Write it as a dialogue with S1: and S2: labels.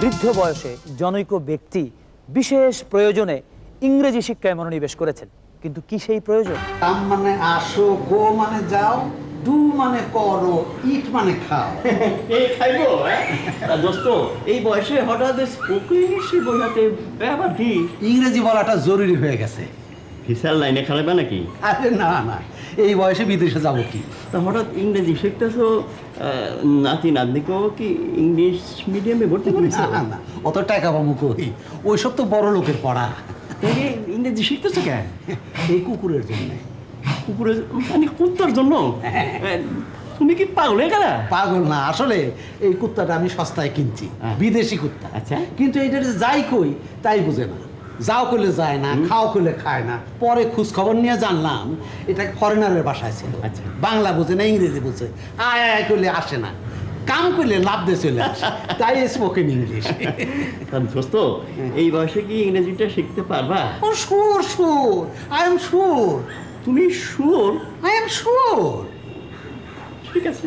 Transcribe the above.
S1: বৃদ্ধ বয়সে জনৈক ব্যক্তি বিশেষ প্রয়োজনে ইংরেজি শিক্ষায় মনোনিবেশ করেছেন। কিন্তু কি সেই প্রয়োজন?
S2: কাম মানে আসো গো মানে যাও ডু মানে করো ইট মানে খাও।
S3: এই খাইবো হ্যাঁ? দোস্ত এই বয়সে হঠাৎ স্পোকেন ইংলিশে বোঝাতে
S2: ইংরেজি বলাটা জরুরি হয়ে গেছে।
S3: ভিসার লাইনে খেলাবে নাকি?
S2: আরে না না। এই বয়সে বিদেশে যাব কি?
S3: তা হঠাৎ ইংরেজি শিখতেছো নাতি নাতনিকেও কি ইংলিশ মিডিয়ামে ভর্তি করেছ?
S2: না না অত টাকা পাবো কই? ওইসব তো বড় লোকের পড়া।
S3: তাই ইংরেজি শিখতেছো কেন?
S2: এই কুকুরের জন্য।
S3: কুকুরের মানে কুত্তার জন্য? এ, তুমি কি পাগল হয়ে গেলা?
S2: পাগল না আসলে এই কুত্তাটা আমি সস্তায় কিনছি
S3: হ্যাঁ।
S2: বিদেশি কুত্তা।
S3: আচ্ছা।
S2: কিন্তু এটা যাই কই তাই বুঝে না। যাও করলে যায় না খাও করলে খায় না। পরে খোঁজ খবর নিয়ে জানলাম এটা ফরেনারের বাসায় ছিল।
S3: আচ্ছা।
S2: বাংলা বোঝে না ইংরেজি বোঝে। আয় আয় করলে আসে না। কাম করলে লাভ দিয়ে চলে আসে। তাই স্পোকেন ইংলিশ
S3: দোস্ত এই বয়সে কি ইংরেজিটা শিখতে পারবা?
S2: ও সুর সুর আই এম সুর
S3: তুমি সুর
S2: আই এম সুর
S3: ঠিক আছে।